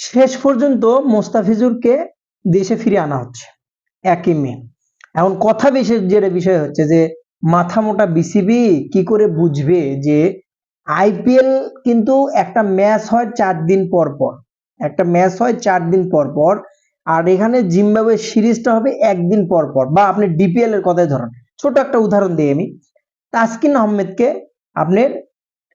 শেষ পর্যন্ত মোস্তাফিজুরকে দেশে ফিরে আনা হচ্ছে। একই মে এখন কথা বিশেষ যেটা বিষয় হচ্ছে যে, মাথা মোটা বিসিবি কি করে বুঝবে যে আইপিএল কিন্তু একটা ম্যাচ হয় চার দিন পর পর। একটা ম্যাচ হয় চার দিন পর পর, আর এখানে জিম্বাবুয়ে সিরিজটা হবে একদিন পর পর। বা আপনি ডিপিএল এর কথাই ধরুন। ছোট একটা উদাহরণ দিই আমি। তাসকিন আহমেদকে আপনার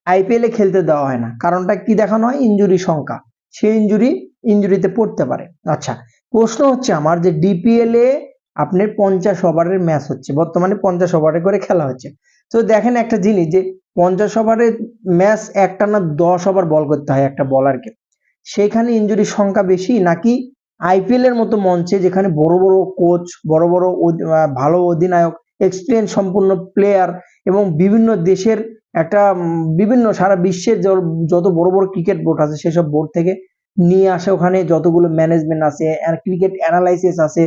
আইপিএল এ খেলতে দেওয়া হয় না। কারণটা কি দেখানো হয়? ইঞ্জুরি সংখ্যা। সে ইঞ্জুরি ইঞ্জুরিতে পড়তে পারে। আচ্ছা প্রশ্ন হচ্ছে আমার যে ডিপিএল এ আপনার পঞ্চাশ ওভারের ম্যাচ হচ্ছে, বর্তমানে পঞ্চাশ ওভারে করে খেলা হচ্ছে। তো দেখেন একটা জিনিস যে পঞ্চাশ ওভারের ম্যাচ একটা না দশ ওভার বল করতে হয় একটা বলারকে সেখানে ইঞ্জুরির সংখ্যা বেশি নাকি আইপিএল এর মতো মঞ্চে যেখানে বড় বড় কোচ বড় বড় ভালো অধিনায়ক এক্সপিরিয়েন্স সম্পূর্ণ প্লেয়ার এবং বিভিন্ন দেশের একটা বিভিন্ন সারা বিশ্বের যত বড় বড় ক্রিকেট বোর্ড আছে সেসব বোর্ড থেকে নিয়ে আসে ওখানে, যতগুলো ম্যানেজমেন্ট আছে ক্রিকেট অ্যানালাইসিস আছে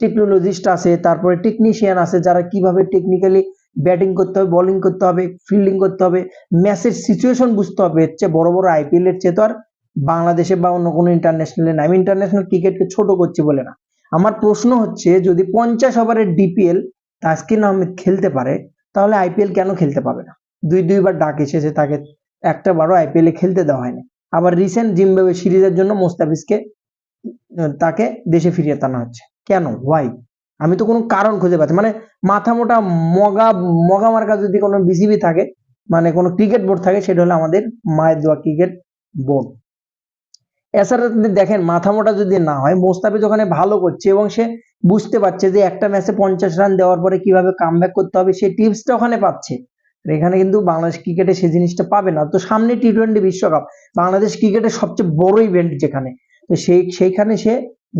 টেকনোলজিস্ট আছে, তারপরে টেকনিশিয়ান আছে, যারা কীভাবে টেকনিক্যালি ব্যাটিং করতে হবে বোলিং করতে হবে ফিল্ডিং করতে হবে ম্যাচের সিচুয়েশন বুঝতে হবে। চেয়ে বড় বড় আইপিএল এর চেয়ে তো আর বাংলাদেশে বা অন্য কোনো ইন্টারন্যাশনালে না আমি ইন্টারন্যাশনাল ক্রিকেটকে ছোট করছি বলে না। আমার প্রশ্ন হচ্ছে, যদি পঞ্চাশ ওভারের ডিপিএল তাসকিন আহমেদ খেলতে পারে, তাহলে আইপিএল কেন খেলতে পাবে না? দুই দুইবার ডাক এসেছে, তাকে একটা আইপিএল এ খেলতে দেওয়া হয়নি। আবার রিসেন্ট জিম্বাবুয়ে সিরিজের জন্য মোস্তাফিজকে তাকে দেশে ফিরিয়ে আনা হচ্ছে। কেন? ওয়াই আমি তো কোনো কারণ খুঁজে পাচ্ছি মানে মাথা মোটা মগা মগা মার্কা যদি কোনো বিসিবি থাকে মানে কোনো ক্রিকেট বোর্ড থাকে, সেটা হলো আমাদের মায়ের দোয়া ক্রিকেট বোর্ড এছাড়া যদি দেখেন, মাথা মোটা যদি না হয়, মোস্তাফিজ ওখানে ভালো করছে এবং সে বুঝতে পারছে যে একটা ম্যাচে পঞ্চাশ রান দেওয়ার পরে কীভাবে কামব্যাক করতে হবে সেই টিপসটা ওখানে পাচ্ছে। এখানে কিন্তু বাংলাদেশ ক্রিকেটে সেই জিনিসটা পাবে না। তো সামনে টি টোয়েন্টি বিশ্বকাপ, বাংলাদেশ ক্রিকেটের সবচেয়ে বড় ইভেন্ট যেখানে, তো সেই, সেইখানে সে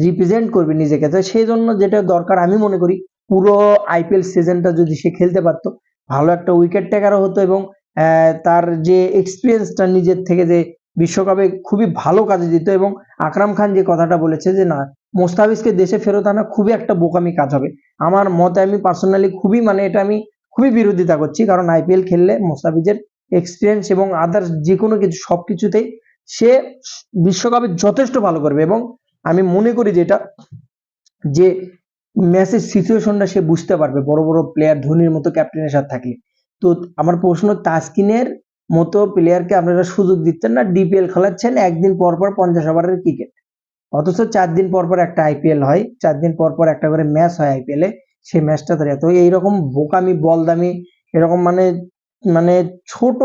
রিপ্রেজেন্ট করবে নিজেকে। তো সেই জন্য যেটা দরকার আমি মনে করি, পুরো আইপিএল সিজনটা যদি সে খেলতে পারতো, ভালো একটা উইকেট টেকারও হতো এবং তার যে এক্সপিরিয়েন্সটা নিজের থেকে যে বিশ্বকাপে খুবই ভালো কাজে দিত এবং আকরাম খান যে কথাটা বলেছে যে, না, মোস্তাফিজকে দেশে ফেরত আনা খুবই একটা বোকামি কাজ হবে। আমার মতে আমি পার্সোনালি খুবই মানে এটা আমি খুবই বিরোধিতা করছি, কারণ আইপিএল খেললে মোস্তাফিজের এক্সপিরিয়েন্স এবং আদার্স যে কোনো কিছু, সবকিছুতেই সে বিশ্বকাপে যথেষ্ট ভালো করবে এবং আমি মনে করি যেটা যে ম্যাচের সিচুয়েশনটা সে বুঝতে পারবে, বড় বড় প্লেয়ার ধোনির মতো ক্যাপ্টেনের সাথে থাকলে। তো আমার প্রশ্ন, তাসকিনের মতো প্লেয়ারকে আপনারা সুযোগ দিচ্ছেন না ডিপিএল খেলাচ্ছেন একদিন পর পর পঞ্চাশ ওভারের ক্রিকেট অথচ চার দিন পর পর একটা আইপিএল হয় চার দিন পর পর একটা করে ম্যাচ হয় আইপিএল এ সেই ম্যাচটা ধরে। তো এইরকম বোকামি, বলদামি, এরকম মানে মানে ছোট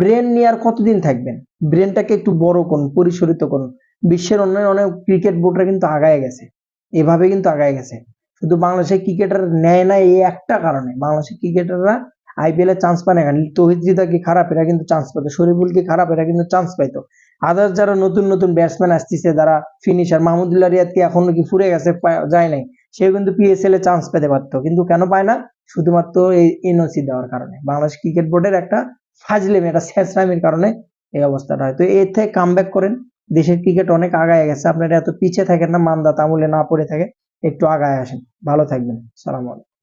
ব্রেন নিয়ে আর কতদিন থাকবেন? ব্রেনটাকে একটু বড় করুন পরিশোধিত করুন। বিশ্বের অন্যান্য অনেক ক্রিকেট বোর্ডরা কিন্তু আগায় গেছে। এভাবে কিন্তু আগায় গেছে। শুধু বাংলাদেশের ক্রিকেটার নেয় না এই একটা কারণে। বাংলাদেশের ক্রিকেটাররা আইপিএল এ চান্স পায় না কেন? তহিদ জিদা কি খারাপ, এরা কিন্তু চান্স পাইতো শরীফুল কি খারাপ, এরা কিন্তু চান্স পাইতো আদার্স যারা নতুন নতুন ব্যাটসম্যান আসতেছে, যারা ফিনিশার মাহমুদুল্লাহ রিয়াদ কি এখনও কি ফুরে গেছে যায় নাই। সে কিন্তু পিএসএল এ চান্স পেতে পারত। কিন্তু কেন পায় না? শুধুমাত্র এই এনওসি দেওয়ার কারণে। বাংলাদেশ ক্রিকেট বোর্ডের একটা ফাজলেমি, একটা স্যাসরামির কারণে এই অবস্থাটা হয়। তো এর থেকে কাম করেন। দেশের ক্রিকেট অনেক আগায় গেছে। আপনারা এত পিছিয়ে থাকেন না মান্দা তামুলে না পড়ে থাকে, একটু আগায় আসেন। ভালো থাকবেন। সালাম আলাইকুম।